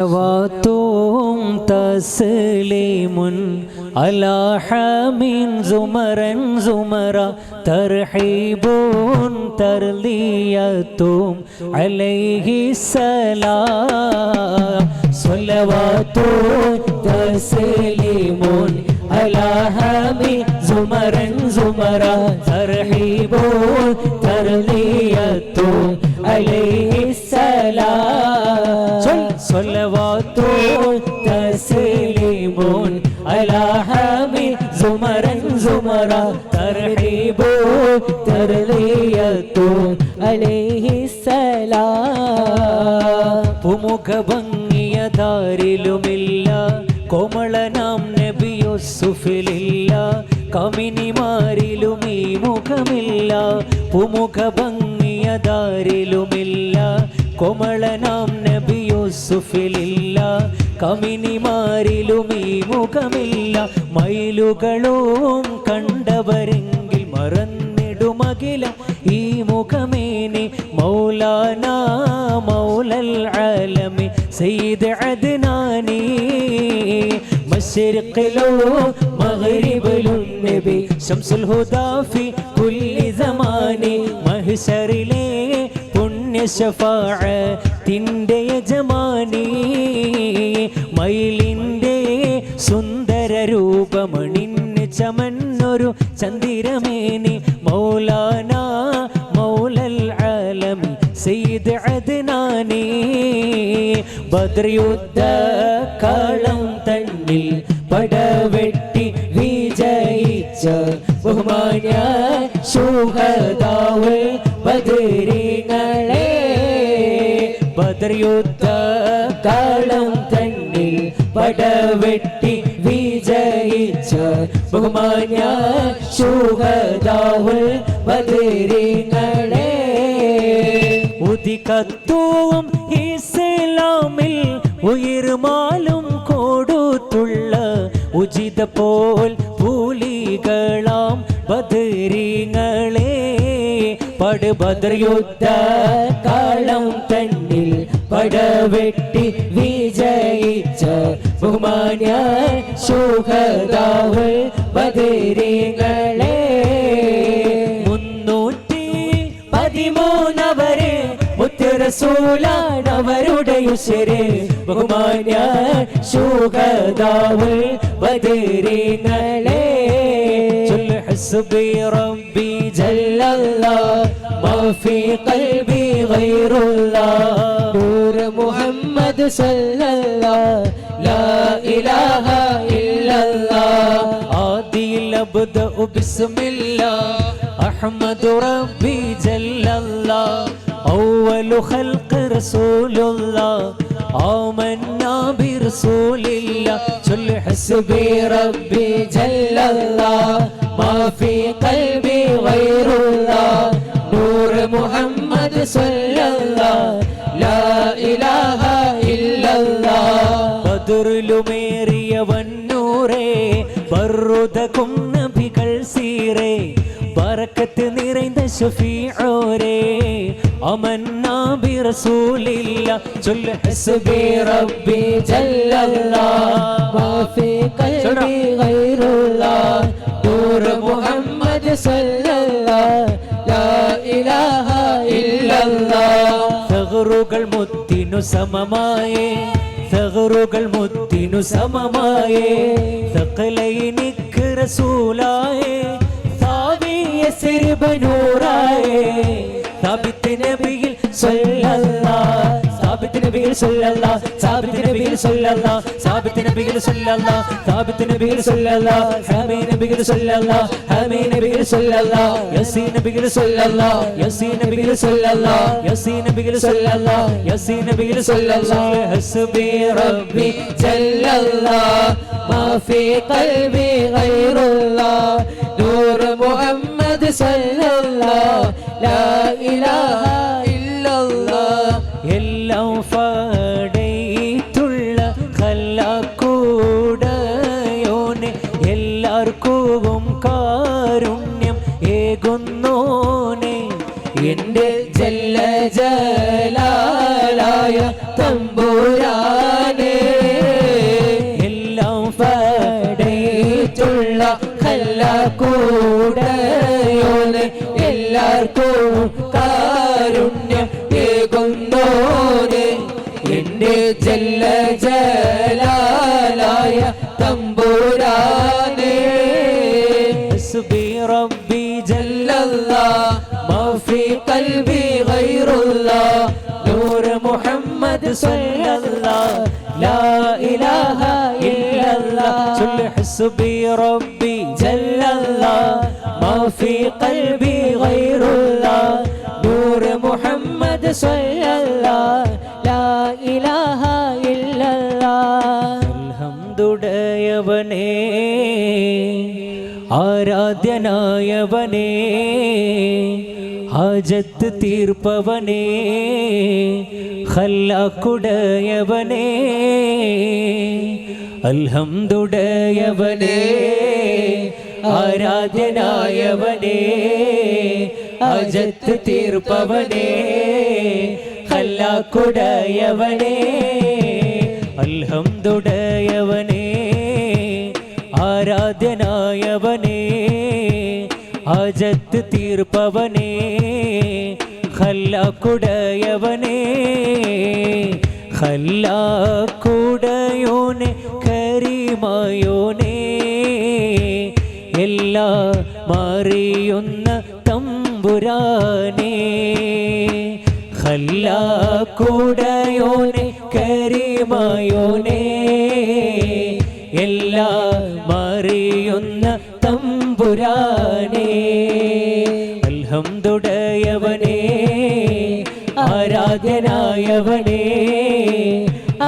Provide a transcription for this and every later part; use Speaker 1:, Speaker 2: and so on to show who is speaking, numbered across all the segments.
Speaker 1: صلواتهم تسليم على حمين زمرا زمرا ترحيب ترليتهم عليه السلام صلوات تسليم على حمين زمرا زمرا ترحيب ترليتهم عليه السلام صلوات تسليم على حمي زمرا زمرا ترحيب ترلية عليه السلام പുമുഖ ഭംഗിയ ദാരിലുമില്ല കോമളനാം നബി യൂസുഫിലില്ല കമിനിമാരിലും ഈ മുഖമില്ല പുമുഖ ഭംഗിയ ദാരിലുമില്ല കോമളനാം നബി യൂസുഫിലില്ല. കമിനിമാരിലും ഈ മുഖമില്ല. മയിലുകളും കണ്ടവരെങ്കിൽ മറന്നിടുമകില. ഈ മുഖമേനി മൗലാന മൗലൽ ആലമി സയ്യിദ് അദ്നാനി. മശ്രിഖിലോ മഗ്രിബിലും നബി ശംസുൽ ഹുദാ ഫി കുല്ലി മഹ്ശറിലെ പുണ്യ ഷഫാഅത്തിന്റെ യജമാനി മയിലിന്റെ സുന്ദര രൂപമണിന് ചമന്നൊരു ചന്ദിരമേനി മൗലാന മൗലൽ ആലമി സെയ്ദ് അദ്നാനി. ബദ്രയുദ്ധ കാളം തന്നിൽ പടവെട്ടി വിജയിച്ച ബഹുമാന്യ ശൂഹദാവുൽ ബദരീങ്ങളെ ബദ്രയുദ്ധ കാളം തന്നിൽ പടവെട്ടി വിജയിച്ച ബഹുമാന്യ ശൂഹദാവുൽ ബദരീങ്ങളെ ഉദിക്കത്തുവും ഇസ്ലാമിൽ ഉയർമാലും കൊടുത്തുള്ള ഉചിത പോൽ പൂലികളാം ബദരീങ്ങളെ പടുബദർ യുദ്ധ കാളം തന്നിൽ പടവെട്ടി വിജയിച്ച ബഹുമാന്യ ശോഹദാവ് ബദരീങ്ങളെ മുന്നൂറ്റി പതിമൂന്നവരെ മുത്തരസൂലാണവരുടെ ഉശര് ബഹുമാന്യ ശോഹദാവ് ബദരീങ്ങളെ حسبي ربي جل الله ما في قلبي غير الله نور محمد صلى الله لا إله إلا الله. عادي أبدأ بسم الله. أحمد ربي جل الله. أول خلق رسول الله. آمنا برسول الله. شل حسبي ربي جل الله. ما في قلبي غير الله. نور محمد صلى الله. ഇലാഹ ബദറിലുമേറിയ വന്നൂറേ ബറുതകും നബികൾ സീറേ പറക്കത്ത് നിറൈന്ത ഷഫീഓരേ അമൻ നബി റസൂലില്ല ചൊല്ല ഹസ്ബി റബ്ബി ജല്ലല്ലാ. മാഫി ഖൽബി ഗൈറുല്ലാ. ദൂർ മുഹമ്മദ് സല്ലല്ലാ. ലാ ഇലാഹ സഗറുകൾ മുത്തിനു സമമായേ സഹറുകൾ മുത്തിനു സമമായേ. സകലൈനിക്ക് റസൂലായേ സാവിയ സിർബനൂറായേ നബിയിൽ സല്ലല്ലാഹ് സാബിത്ത് നബിയിൽ സല്ലല്ലാഹ് സാബിത്ത് നബിയിൽ സല്ലല്ലാഹ് സാബിത്ത് നബിയിൽ സല്ലല്ലാഹ് സാബിത്ത് നബിയിൽ സല്ലല്ലാഹ് ഹമീ നബിയിൽ സല്ലല്ലാഹ് ഹമീ നബിയിൽ സല്ലല്ലാഹ് യസീ നബിയിൽ സല്ലല്ലാഹ് യസീ നബിയിൽ സല്ലല്ലാഹ് യസീ നബിയിൽ സല്ലല്ലാഹ് യസീ നബിയിൽ സല്ലല്ലാഹ് ഹസ്ബി റബ്ബി ജല്ലല്ലാഹ് മാ ഫീ ഖൽബി ഗൈറുല്ലാഹ് നൂർ മുഹമ്മദ് സല്ലല്ലാഹ് ലാ ഇലാഹ ഇല്ലല്ലാഹ്
Speaker 2: കൂടയോനെ എല്ലാവർക്കും കാരുണ്യം ഏകുന്നോനെ. എന്റെ ജല്ല ജലാലായ തമ്പൂരാനെ.
Speaker 1: റബ്ബി ജല്ലല്ലാ മഫി കൽബി ഗൈറുല്ലാ നൂർ മുഹമ്മദ് സല്ലല്ലാ ലാ ഇലാഹ ഇല്ലല്ലാ. സുബ്ഹി റബ്ബി قلبي غير الله نور محمد صلى الله لا إله إلا الله അൽഹംദുടയവനേ ആരാധ്യനായവനേ ഹാജത്ത് തീർപ്പവനേ ഹല്ലാക്കുടയവനേ അൽഹംദുടയവനേ ആരാധ്യനായവനേ അജത്ത് തീർപ്പവനേ ഹല്ലാക്കുടയവനേ അൽഹംദുടയവനേ ആരാധ്യനായവനേ അജത്ത് തീർപ്പവനേ ഹല്ലാക്കുടയവനേ ഹല്ലാക്കുടയോനെ കരീമായോനേ എല്ലാ മാറിയുന്ന തമ്പുരാനേ ഹല്ലാക്കുടയോനെ കരീമായോനേ എല്ലാ മറിയുന്ന തമ്പുരാനേ അൽഹംദുടയവനേ ആരാധനായവനേ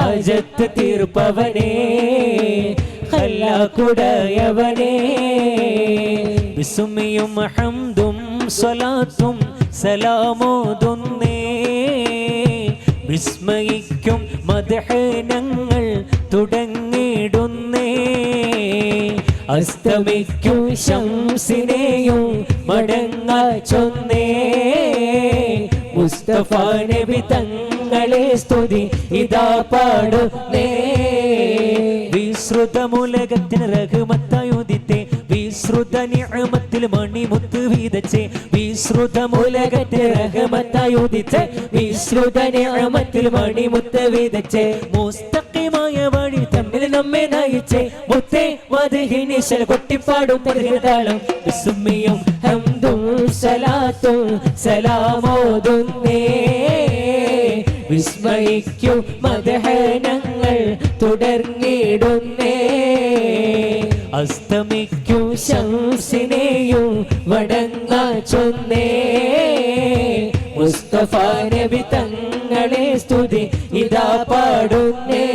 Speaker 1: അജത്ത് തീർപ്പവനേ ഹല്ലാക്കുടയവനേ വിസുമിയും ഹംദും സ്വലാത്തും സലാമോതുന്നേ. വിസ്മയിക്കും മദഹനങ്ങൾ തുടങ്ങിടുന്നേ. അസ്തമിക്കും ശംസിനെയും മടങ്ങ ചൊന്നേ. മുസ്തഫ നബി തങ്ങളെ സ്തുതി ഇതാ പാടുന്നേ. വിശ്രുതമുലകത്തിന് രഘുമത്തായുദിത്തെ വിശ്രുത നിഅമത്തിൽ മണിമുത്ത് വീതച്ചേ വിശ്രുതമുലകത്തിന് രഘുമത്തായുദിത്തെ വിശ്രുത മണിമുത്ത് വീതച്ചേ. മുസ്തഖിമായ വഴി തമ്മിൽ നമ്മെ നയിച്ചേ. മുത്തേ മധുഹിനിശൽ കൊട്ടിപ്പാടും പരിതാളം വിസ്മയും ഹംദും സലാത്തും സലാമോതുന്നേ വിസ്മയിക്കും മദഹനങ്ങൾ തുടർന്നിടുന്നേ വടങ്ങ ചൊന്നേ. മുസ്തഫ തങ്ങളെ സ്തുതി ഇതാ പാടുന്നേ.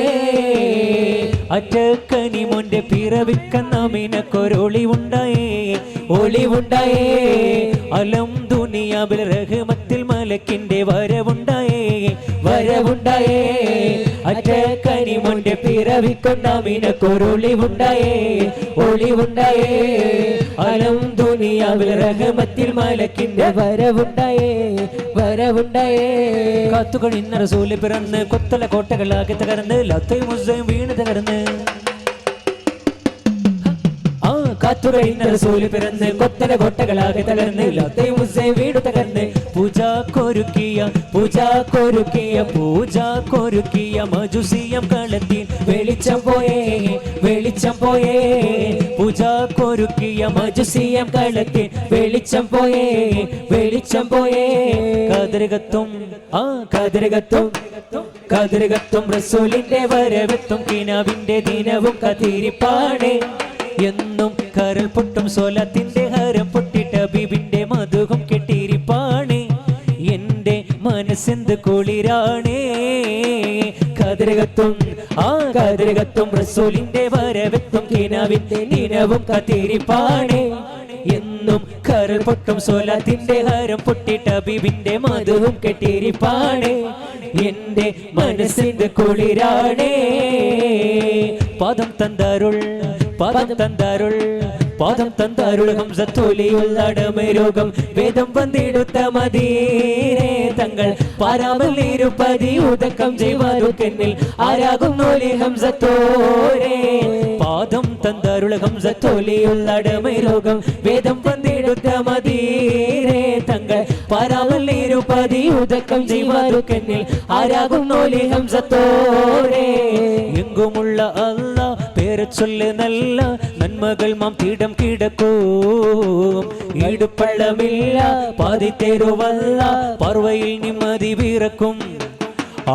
Speaker 1: അറ്റക്കനി മുന്റെ പിറവിക്കന്ന മിനക്കൊരൊളിവുണ്ടായേ ഒളിവുണ്ടായേ അലം ദുനിയാവിൽ റഹ്മത്തിൽ മലക്കിന്റെ വരവുണ്ടായേ. വരവുണ്ടായേ. അറ്റക്കനി മുന്റെ പിറവിക്കൊണ്ട മിനക്കൊരൊളിവുണ്ടായേ ഒളിവുണ്ടായേ. അലം ദുനിയാവിൽ രഹമത്തിൽ മലക്കിന്റെ വരവുണ്ടായേ വരവുണ്ടായേ. കാത്തുകഴിഞ്ഞ റസൂൽ പിറന്ന് കൊത്തല കോട്ടകളാകെ തകർന്ന് ലത്തയും മുസ്സയും വീണ് തകർന്ന്. കാത്തുകഴിഞ്ഞ റസൂൽ പിറന്ന് കൊത്തല കൊട്ടകളാകെ തകർന്ന് ലത്തയും വീട് തകർന്ന് പൂജ കൊരുക്കിയ പൂജ കൊരുക്കിയ പൂജ കൊരുക്കിയ മജുസിയം കളത്തിൽ വെളിച്ചം പോയേ വെളിച്ചം പോയേ. പൂജ കൊരുക്കിയ മജുസിയം കളത്തിൽ വെളിച്ചം പോയേ വെളിച്ചം പോയേ. കതിരകത്തും ആ കതിരകത്തും കതിരകത്തും റസൂലിന്റെ വരവെത്തും കിനാവിന്റെ ദിനവും കതിരിപ്പാണ്. എന്നും കരൾ പൊട്ടും സോലത്തിന്റെ ഹരം പൊട്ടിട്ട ബിബിന്റെ മധുകം കെട്ടിരിപ്പാണ്. എന്റെ മനസ്സെന്ത് കുളിരാണേ. കതിരകത്തും ആ കതിരകത്തും റസൂലിന്റെ വരവെത്തും കിനാവിന്റെ നിനവും കത്തിരിപ്പാണ്. എന്നും കരൽ പൊട്ടും സോലത്തിന്റെ ഹരം പൊട്ടിട്ട ബിബിന്റെ മധുവും കെട്ടിരിപ്പാണ്. എന്റെ മനസ്സിന്റെ കുളിരാണേ. പദം തന്തരുൾ പദം തന്തരുൾ പാദം തന്തരുൾ ഹംസത്തോലിയുള്ളടമ രോഗം. വേദം വന്നിടുത്ത മദീനെ തങ്ങൾ പാരാമല്ലിരുപതി ഉദക്കം ചെയ്വാറുക്കെന്നിൽ ആരാകും നോലി ഹംസത്തോരെ. പാദം തന്തരുൾ ഹംസത്തോലിയുള്ളടമ രോഗം. വേദം വന്നിടുത്ത മദീനെ തങ്ങൾ പാരാമല്ലിരുപതി ഉദക്കം ചെയ്വാറുക്കെന്നിൽ ആരാകും നോലി ഹംസത്തോരെ. എങ്കുമുള്ള അല്ല பெயரச்சொல்லு நல்ல நன்மகள் மாம் தீடம் கிடக்கும் ஈடுபள்ளமில்ல பாதி தேருவல்ல பார்வையில் நிம்மதி பிறக்கும்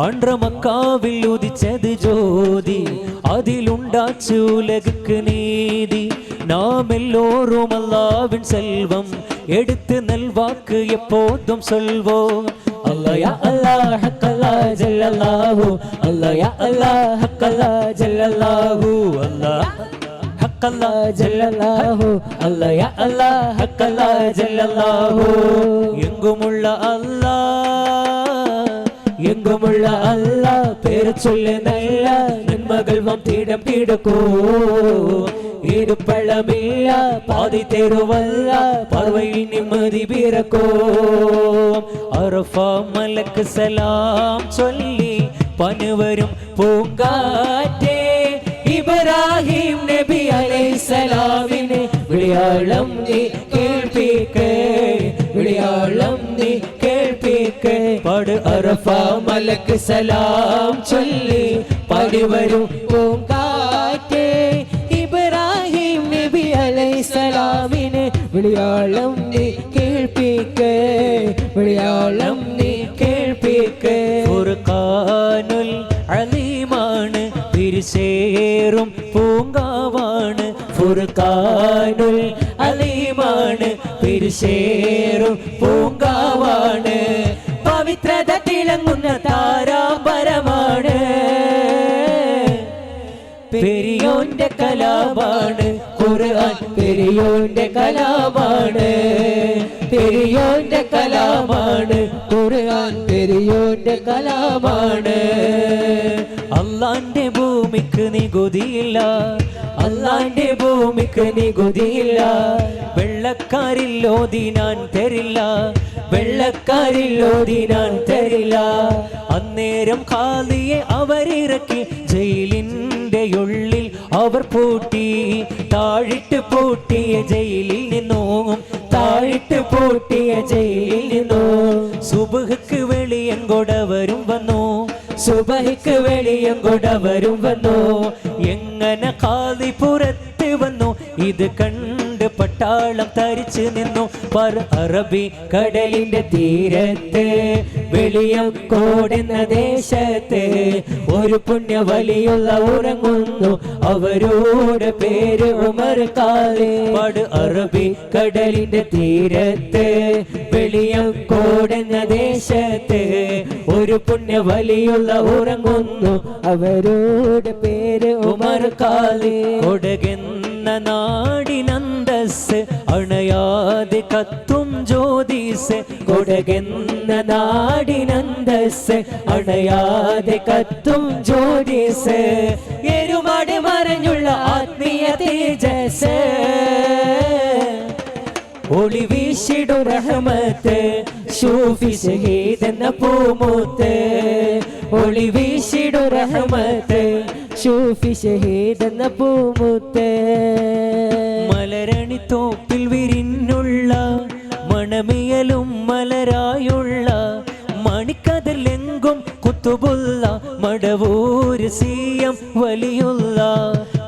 Speaker 1: ആണ്ട്ര മക്കാവിൽ ഉദിച്ചത് ജ്യോതി അതിലുണ്ടാച്ചു ഉലകക്ക് നീതി. നാം എല്ലോറും അല്ലാവിൻ സെൽവം എടുത്ത് നൽവാക്ക് എപ്പോതും സൊൽവോ. അല്ലയാ അല്ലാഹക്ക ജല്ലല്ലാഹു. അല്ലാഹ് യാ അല്ലാഹ് ഹക്കല്ലാഹ് ജല്ലല്ലാഹു. അല്ലാഹ് ഹക്കല്ലാഹ് ജല്ലല്ലാഹു. അല്ലാഹ് യാ അല്ലാഹ് ഹക്കല്ലാഹ് ജല്ലല്ലാഹു. എങ്ങുമുള്ള അല്ലാഹ് എങ്ങുമുള്ള അല്ലാഹ് പേര് ചൊല്ലുന്നല്ല നന്മകൾ വം തീടം പിടക്കൂ வீடு பழமேயா பாதை தெருவல்லா பார்வையில் நிம்மதி பிறக்கோம் அரஃபா மலக்கு சலாம் சொல்லி பனுவரும் பூங்காற்றே ഇബ്രാഹിം നബി അലൈസലാമിനെ വിളിയാളം നീ കേൾപ്പിക്കേ വിളിയാളം നീ കേൾപ്പിക്കേ പട് അറഫ മലക്ക് സലാം ചൊല്ലി പടിവരും പൂങ്ക വിളിയാളം നീ കേൾപ്പിക്ക. വിളിയോളം നീ കേൾപ്പിക്കേ. ഫുർഖാനുൽ അലീമാണ്. തിരിച്ചേറും പൂങ്കാവാണ്. ഫുർഖാനുൽ അലീമാണ്. തിരിച്ചേറും പൂങ്കാവാണ്. പവിത്രത തിളങ്ങുന്ന താരാപരമാണ്. പെരിയോന്റെ കലാപാണ് ഖുർആൻ പെരിയോന്റെ കലാപാണ് പെരിയോന്റെ കലാമാണ് ഖുർആൻ പെരിയോന്റെ കലാമാണ് അള്ളാന്റെ ഭൂമിക്ക് നികുതിയില്ല അള്ളാന്റെ ഭൂമിക്ക് നികുതിയില്ല. വെള്ളക്കാരില്ലോതി ഞാൻ തരില്ല വെള്ളക്കാരില്ലോതി ഞാൻ തരില്ല. അന്നേരം ഖാലിയെ അവരിറക്കി ജയിലിന്റെ ഉള്ളിൽ അവർ പൂട്ടി. താഴിട്ട് പൂട്ടിയ ജയിലിൽ നിന്നും താഴിട്ട് പൂട്ടിയ ജയിലിൽ നിന്നും സുബഹക്ക് വെളിയങ്കൊടവരും വന്നു. സുബഹിക്ക് വെളിയങ്കൊടവരും വന്നു. എങ്ങനെ ഖാദി പുറത്ത് വന്നു? ഇത് കണ്ട് പട്ടാളം തരിച്ചു നിന്നു. പർ അറബി കടലിന്റെ തീരത്ത്. വെളിയം കോടുന്ന ദേശത്ത് ഒരു പുണ്യ വലിയുള്ള ഉറങ്ങുന്നു. അവരോട് പേര് ഉമർ കാലേ പട് അറബി കടലിന്റെ തീരത്ത്. വെളിയം കോടുന്ന ദേശത്ത് ഒരു പുണ്യ വലിയുള്ള ഉറങ്ങുന്നു. അവരോട് പേര് ഉമർ കാലേ കൊടകെന്ന നാടിനന്തസ് അണയാതെ കത്തും ജ്യോതിസ് കൊടകെന്ന നാടിനന്തസ് അണയാതെ കത്തും ജ്യോതിസ് എരുമാട് മറഞ്ഞുള്ള ആത്മീയ തേജസ്. ഒളി വീശിടു റഹമത്ത് ഷൂഫി ഷഹീദെന്ന പൂമൂത്ത്. ഒളി വീശിടു റഹമത്ത് ഷൂഫി ഷഹീദെന്ന പൂമൂത്ത്. മലരണി തോപ്പിൽ വിരിഞ്ഞുള്ള മണമിയലും മലരായുള്ള മണിക്കതിലെങ്കും കുത്തുപുള്ള മടവൂര് സീയം വലിയുള്ള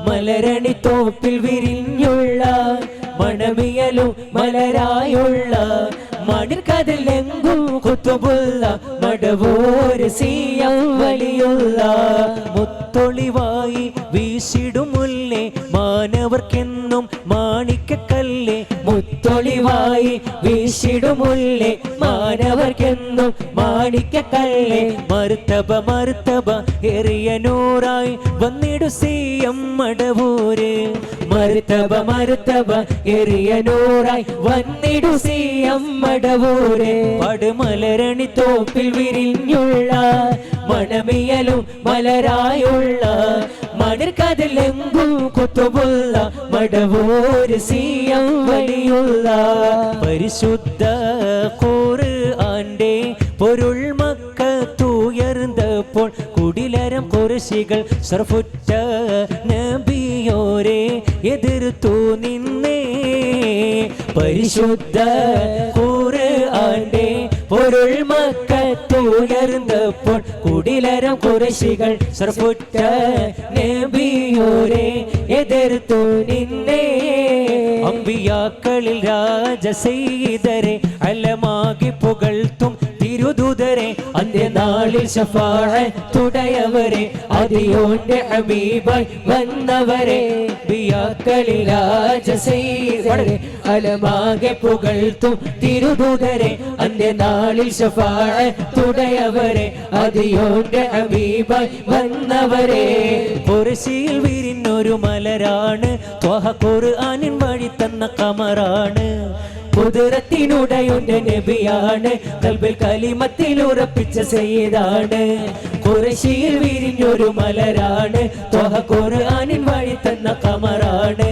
Speaker 1: മലരണി തോപ്പിൽ വിരിഞ്ഞുള്ള മണമിയലും മലരായുള്ള മണിക്കതിലെങ്കും കുത്തുബുള്ള മടവൂര് സീയം വലിയുള്ള മുത്തൊളിവായി വീശിടുമുല്ലേ? മാനവർക്കെന്നും മാണിക്കക്കല്ലേ മുത്തൊളിവായി വീശിടുമുല്ലേ? മാനവർക്കെന്നും മാണിക്കക്കല്ലേ മറുത്തബ മറുത്തബ എറിയ നൂറായി വന്നിടു സീയം മടവൂര്. മറുത്തബ മറുത്തബ എറിയ നൂറായി വന്നിടു സീയം മടവൂര് പടുമലരണി തോപ്പിൽ വിരിഞ്ഞുള്ള മണമിയലും മലരായുള്ള മണിർക്കതിലെങ്കും കുത്തുമുള്ള മടവൂര് സിയം വലിയുള്ള. പരിശുദ്ധ ഖുർആന്റെ പൊരുൾ മക്കത്തുയർന്നപ്പോൾ കുടിലരം കുറശികൾ സർഫുറ്റ നബിയോരെ എതിർത്തു നിന്നേ. പരിശുദ്ധ ഖുർആന്റെ പൊരുൾ മക്കത്തുയർന്നപ്പോൾ കുടിലരം കുറശികൾ സർപ്പുറ്റ നബിയോരെ എതിർത്തു നിന്നേ. അമ്പിയാക്കളിൽ രാജസെയ്തരെ അലമാകി പുകഴ്ത്തും തിരുദൂതരെ അന്ത്യനാളിൽ തുടയവരെ അതിയോന്റെ അബീബ വന്നവരെ ബിയാക്കളിൽ രാജസെയ്തരെ അലമാകെ പുകഴ്ത്തും തിരുദൂതരെ അന്ത്യനാളിൽ ശഫാഴത്തുടയവരെ അതിയോന്റെ അബീബ വന്നവരെ. കുറശിയിൽ വിരിഞ്ഞൊരു മലരാണ് ത്വഹ ഖുർആനിൻ വഴി തന്ന കമറാണ്. കുതിരത്തിനുടയുടെ നബിയാണ്. കൽബിൽ കലിമത്തിൽ ഉറപ്പിച്ച സെയ്താണ് കുറശിയിൽ വിരിഞ്ഞൊരു മലരാണ്. ത്വഹ ഖുർആനിൻ വഴി തന്ന കമറാണ്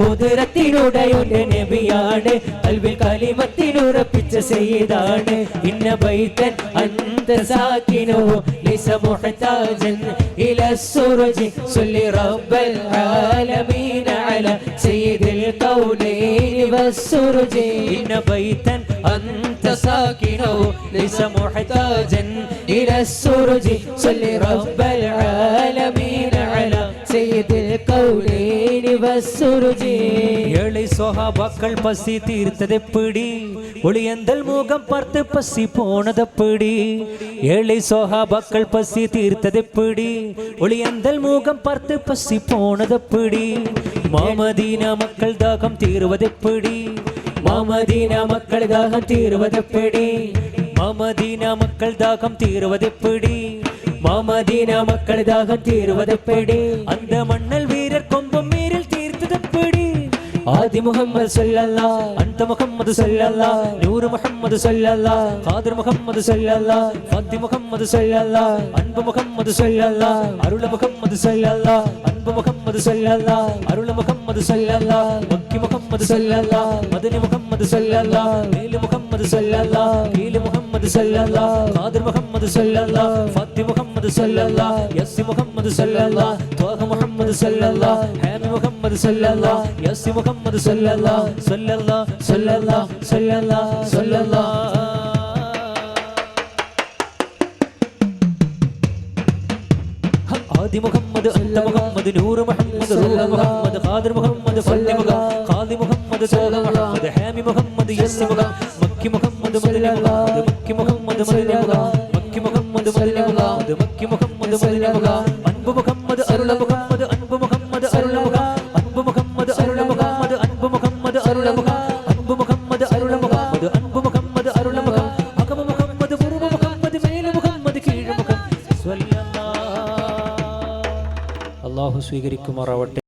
Speaker 1: കുതിരത്തിനുടയുടെ നബിയാണ്. കൽവിൽ കലിമത്തിൽ ഉറപ്പിച്ച സെയ്താണ് ഇന്ന ബൈത്തൻ അന്ത സാക്കിനോ ليس محتاجا إلى السرج. صل رب العالمين على سيد الكونين والسرج. إن بيتا أنت ساكنه ليس محتاجا إلى السرج. صل رب العالمين على سيد الكونين والسرج. ஏழை சோகாபாக்கள் பசி தீர்த்ததெப்படி ஒளியந்தல் முகம் பார்த்து பசி போனதப்படி ஏழை சோகாபாக்கள் பசி தீர்த்ததெப்படி ஒளியந்தல் முகம் பார்த்து பசி போனதப்படி மாமதீன மக்கள் தாகம் தீர்வதெப்படி மாமதீன மக்கள் தாகம் தீர்வதெப்படி மாமதீன மக்கள் தாகம் தீர்வதெப்படி மாமதீன மக்கள் தாகம் தீர்வதெப்படி அந்த மண்ணல் ആദി മുഹമ്മദ് സല്ലല്ലാ അന്ത മുഹമ്മദ് സല്ലല്ലാ നൂറ് മുഹമ്മദ് സല്ലല്ലാ ഖാദിർ മുഹമ്മദ് സല്ലല്ലാ ഫാത്തി മുഹമ്മദ് സല്ലല്ലാ അൻപ് മുഹമ്മദ് സല്ലല്ലാ അരുള മുഹമ്മദ് സല്ലല്ലാ അൻപ് മുഹമ്മദ് സല്ലല്ലാ അരുള മുഹമ്മദ് സല്ലല്ലാ മുഹമ്മദ് സല്ലല്ലാ മദനി മുഹമ്മദ് സല്ലല്ലാ നീല മുഹമ്മദ് സല്ലല്ലാ കീൽ മുഹമ്മദ് സല്ലല്ലാ ഖാദിർ മുഹമ്മദ് സല്ലല്ലാ ഫാത്തി മുഹമ്മദ് സല്ലല്ലാ യസ്സി മുഹമ്മദ് സല്ലല്ലാ ത്വാഹ മുഹമ്മദ് സല്ലല്ലാ ഹാമി മുഹമ്മദ് സല്ലല്ലാ യസ്സി മുഹമ്മദ് സല്ലല്ലാ സല്ലല്ലാ സല്ലല്ലാ സല്ലല്ലാ സല്ലല്ലാ ആദി മുഹമ്മദ് അന്ത മുഹമ്മദ് നൂറ് മുഹമ്മദ് റൂഹ് മുഹമ്മദ് ഖാദിർ മുഹമ്മദ് ഫല്ലി മുഹമ്മദ് മുഹമ്മദ് മുഹമ്മദ് ഹാമി മുഹമ്മദ് മുഹമ്മദ് മക്കി മുഹമ്മദ് മുഹമ്മദ് മക്കി മുഹമ്മദ് മക്കി മുഹമ്മദ് മുഹമ്മദ് മക്കി മുഹമ്മദ് മുഹമ്മദ് അൻപ് മുഹമ്മദ് അരുള മുഹമ്മദ് അൻബ മുഹമ്മദ് അരുള മുഹമ്മദ് അൻബ മുഹമ്മദ് അരുള മുഹമ്മദ് അൻബ മുഹമ്മദ് അരുള മുഹമ്മദ് അൻപ് മുഹമ്മദ് അരുള മുഹമ്മദ് അൻപ് മുഹമ്മദ് അരുള മുഹമ്മദ് അകമ മുഹമ്മദ് പൂർവ മുഹമ്മദ് മേല മുഹമ്മദ് കീഴ മുഹമ്മദ് അള്ളാഹു സ്വീകരിക്കുമാറാവട്ടെ.